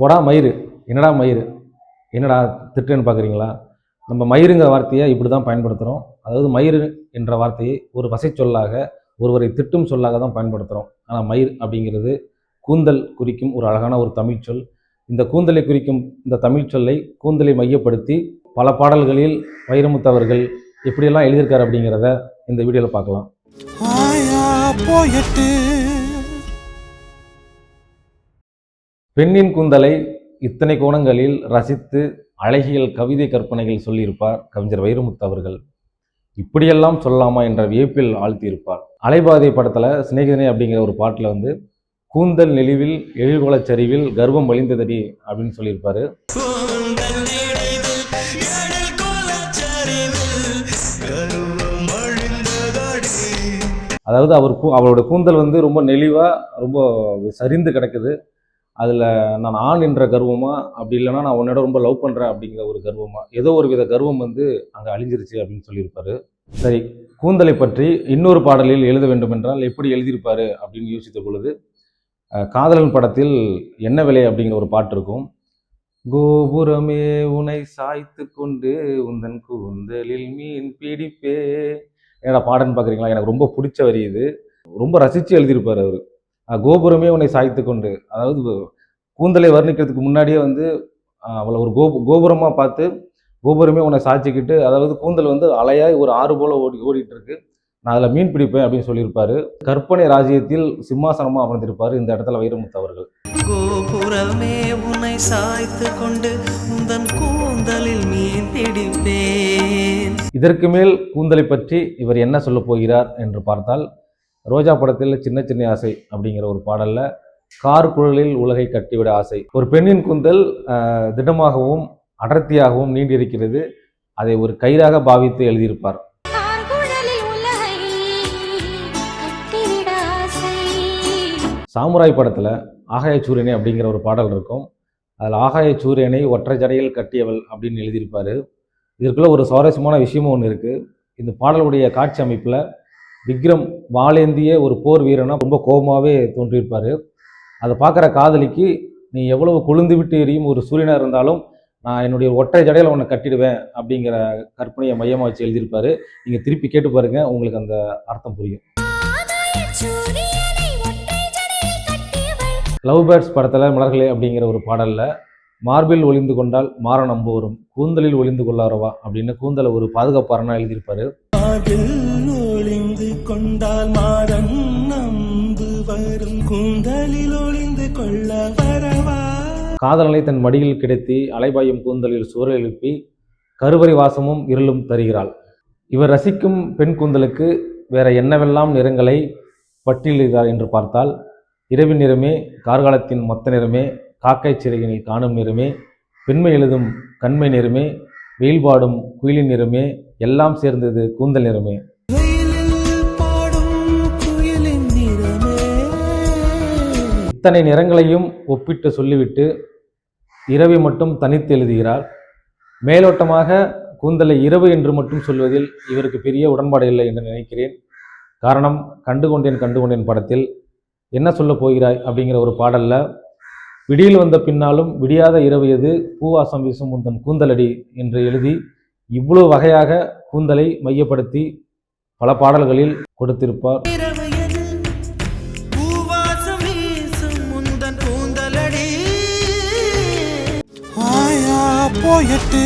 போடா மயிறு. என்னடா மயிறு? என்னடா திட்டுன்னு பார்க்குறீங்களா நம்ம மயிருங்கிற வார்த்தையை இப்படி தான் பயன்படுத்துகிறோம் அதாவது மயிறு என்ற வார்த்தையை ஒரு வசை சொல்லாக ஒருவரை திட்டும் சொல்லாக தான் பயன்படுத்துகிறோம் ஆனால் மயிர் அப்படிங்கிறது கூந்தல் குறிக்கும் ஒரு அழகான ஒரு தமிழ் சொல். இந்த கூந்தலை குறிக்கும் இந்த தமிழ் சொல்லை கூந்தலை மையப்படுத்தி பல பாடல்களில் வைரமுத்து அவர்கள் எப்படியெல்லாம் எழுதியிருக்கார் அப்படிங்கிறத இந்த வீடியோவில் பார்க்கலாம். பெண்ணின் கூந்தலை இத்தனை கோணங்களில் ரசித்து அழகியல் கவிதை கற்பனைகள் சொல்லியிருப்பார் கவிஞர் வைரமுத்து அவர்கள். இப்படியெல்லாம் சொல்லலாமா என்ற வியப்பில் ஆழ்த்தியிருப்பார். அலைபாதை படத்தில் சிநேகிதனே அப்படிங்கிற ஒரு பாட்டில் வந்து கூந்தல் நெளிவில் எழில்கோலச் சரிவில் கர்வம் வழிந்ததடி அப்படின்னு சொல்லியிருப்பாரு. அதாவது அவர் அவரோட கூந்தல் வந்து ரொம்ப நெளிவாக ரொம்ப சரிந்து கிடக்குது. அதில் நான் ஆண் என்ற கர்வமா அப்படி இல்லைன்னா நான் உன்னோட ரொம்ப லவ் பண்ணுறேன் அப்படிங்கிற ஒரு கர்வமா ஏதோ ஒரு வித கர்வம் வந்து அங்கே அழிஞ்சிருச்சு அப்படின்னு சொல்லியிருப்பாரு. சரி கூந்தலை பற்றி இன்னொரு பாடலில் எழுத வேண்டும் என்றால் எப்படி எழுதியிருப்பார் அப்படின்னு யோசித்த பொழுது காதலன் படத்தில் என்ன விலை அப்படிங்கிற ஒரு பாட்டு இருக்கும். கோபுரமே உனை சாய்த்து கொண்டு உந்தன் கூந்தலில் மீன் பிடிப்பே. என்னடா பாடன்னு பார்க்குறீங்களா எனக்கு ரொம்ப பிடிச்ச வரி இது. ரொம்ப ரசித்து எழுதியிருப்பார் அவர். கோபுரமே உன்னை சாய்த்து கொண்டு. அதாவது கூந்தலை வர்ணிக்கிறதுக்கு முன்னாடியே வந்து அவளை ஒரு கோபு கோபுரமாக பார்த்து கோபுரமே உன்னை சாய்ச்சிக்கிட்டு அதாவது கூந்தல் வந்து அலையாய் ஒரு ஆறு போல ஓடி ஓடிட்டு இருக்கு நான் அதில் மீன் பிடிப்பேன் அப்படின்னு சொல்லியிருப்பாரு. கற்பனை ராஜ்யத்தில் சிம்மாசனமாக அமர்ந்திருப்பார் இந்த இடத்துல வைரமுத்து அவர்கள். கோபுரமே உன்னை சாய்த்து கொண்டு உந்தன் கூந்தலில் மீன் பிடிப்பேன். இதற்கு மேல் கூந்தலை பற்றி இவர் என்ன சொல்லப் போகிறார் என்று பார்த்தால் ரோஜா படத்தில் சின்ன சின்ன ஆசை அப்படிங்கிற ஒரு பாடல்ல கார் குழலில் உலகை கட்டிவிட ஆசை. ஒரு பெண்ணின் கூந்தல் திடமாகவும் அடர்த்தியாகவும் நீண்டிருக்கிறது. அதை ஒரு கயிறாக பாவித்து எழுதியிருப்பார். சாமுராய் படத்தில் ஆகாய சூரியனே அப்படிங்கிற ஒரு பாடல் இருக்கும். அதில் ஆகாய சூரியனை ஒற்றை ஜடையில் கட்டியவள் அப்படின்னு எழுதியிருப்பாரு. இதற்குள்ள ஒரு சுவாரஸ்யமான விஷயமும் ஒன்று இருக்குது இந்த பாடலுடைய காட்சி அமைப்பில் விக்ரம் வாழேந்திய ஒரு போர் வீரனாக ரொம்ப கோபமாகவே தோன்றியிருப்பார். அதை பார்க்குற காதலிக்கு நீ எவ்வளவு கொழுந்து விட்டு எரியும் ஒரு சூரியனாக இருந்தாலும் நான் என்னுடைய ஒற்றை ஜடையில் உன்னை கட்டிடுவேன் அப்படிங்கிற கற்பனையை மையமாக வச்சு எழுதியிருப்பாரு. நீங்கள் திருப்பி கேட்டு பாருங்கள் உங்களுக்கு அந்த அர்த்தம் புரியும். லவ் பேர்ட்ஸ் படத்தில் மலர்களே அப்படிங்கிற ஒரு பாடலில் மார்பில் ஒளிந்து கொண்டால் மாற நம்ப வரும் கூந்தலில் ஒளிந்து கொள்ளாரவா அப்படின்னு கூந்தலை ஒரு பாதுகாப்பாரனா எழுதியிருப்பாரு. அதில் கொண்டால் மாதம் நம்பு வரும். கூந்தலில் ஒளிந்து கொள்ள வரவா? காதலனை தன் மடியில் கிடைத்து அலைபாயும் கூந்தலில் சுவர் எழுப்பி கருவறை வாசமும் இருளும் தருகிறாள். இவர் ரசிக்கும் பெண் கூந்தலுக்கு வேற என்னவெல்லாம் நிறங்களை பட்டியலிடுகிறார் என்று பார்த்தால் இரவின் நிறமே கார்காலத்தின் மொத்த நிறமே காக்கை சிறையினில் காணும் நிறமே பெண்மை எழுதும் கண்மை நிறமே வெயில் பாடும் குயிலின் நிறமே எல்லாம் சேர்ந்தது கூந்தல் நிறமே இத்தனை நிறங்களையும் ஒப்பிட்டு சொல்லிவிட்டு இரவை மட்டும் தனித்து எழுதுகிறார் மேலோட்டமாக கூந்தலை இரவு என்று மட்டும் சொல்வதில் இவருக்கு பெரிய உடன்பாடு இல்லை என்று நினைக்கிறேன். காரணம் கண்டு கொண்டேன் கண்டு கொண்டேன் படத்தில். என்ன சொல்ல போகிறாய் அப்படிங்கிற ஒரு பாடலில் விடியில் வந்த பின்னாலும் விடியாத இரவு எது பூவாசம் வீசும் உந்தன் கூந்தலடி என்று எழுதி இவ்வளவு வகையாக கூந்தலை மையப்படுத்தி பல பாடல்களில் கொடுத்திருப்பார். போயட்டு